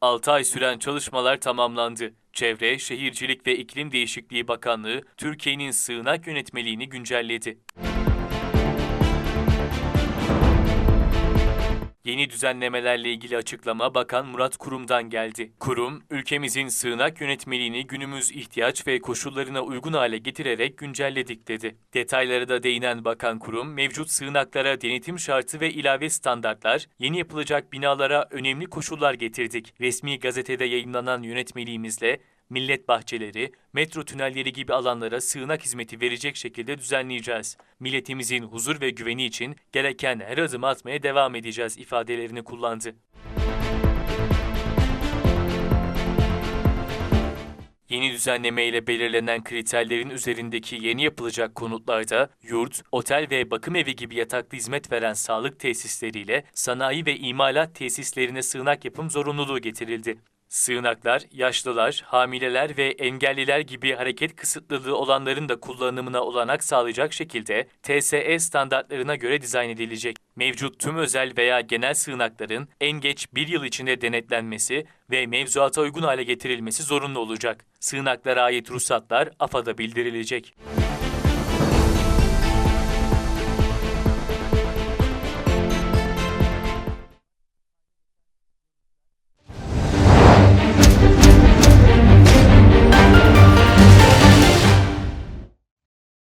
6 ay süren çalışmalar tamamlandı. Çevre, Şehircilik ve İklim Değişikliği Bakanlığı, Türkiye'nin sığınak yönetmeliğini güncelledi. Yeni düzenlemelerle ilgili açıklama Bakan Murat Kurum'dan geldi. Kurum, ülkemizin sığınak yönetmeliğini günümüz ihtiyaç ve koşullarına uygun hale getirerek güncelledik dedi. Detaylara da değinen Bakan Kurum, mevcut sığınaklara denetim şartı ve ilave standartlar, yeni yapılacak binalara önemli koşullar getirdik. Resmi gazetede yayınlanan yönetmeliğimizle millet bahçeleri, metro tünelleri gibi alanlara sığınak hizmeti verecek şekilde düzenleyeceğiz. Milletimizin huzur ve güveni için gereken her adımı atmaya devam edeceğiz ifadelerini kullandı. Yeni düzenleme ile belirlenen kriterlerin üzerindeki yeni yapılacak konutlarda yurt, otel ve bakım evi gibi yataklı hizmet veren sağlık tesisleriyle sanayi ve imalat tesislerine sığınak yapım zorunluluğu getirildi. Sığınaklar, yaşlılar, hamileler ve engelliler gibi hareket kısıtlılığı olanların da kullanımına olanak sağlayacak şekilde TSE standartlarına göre dizayn edilecek. Mevcut tüm özel veya genel sığınakların en geç bir yıl içinde denetlenmesi ve mevzuata uygun hale getirilmesi zorunlu olacak. Sığınaklara ait ruhsatlar AFAD'a bildirilecek.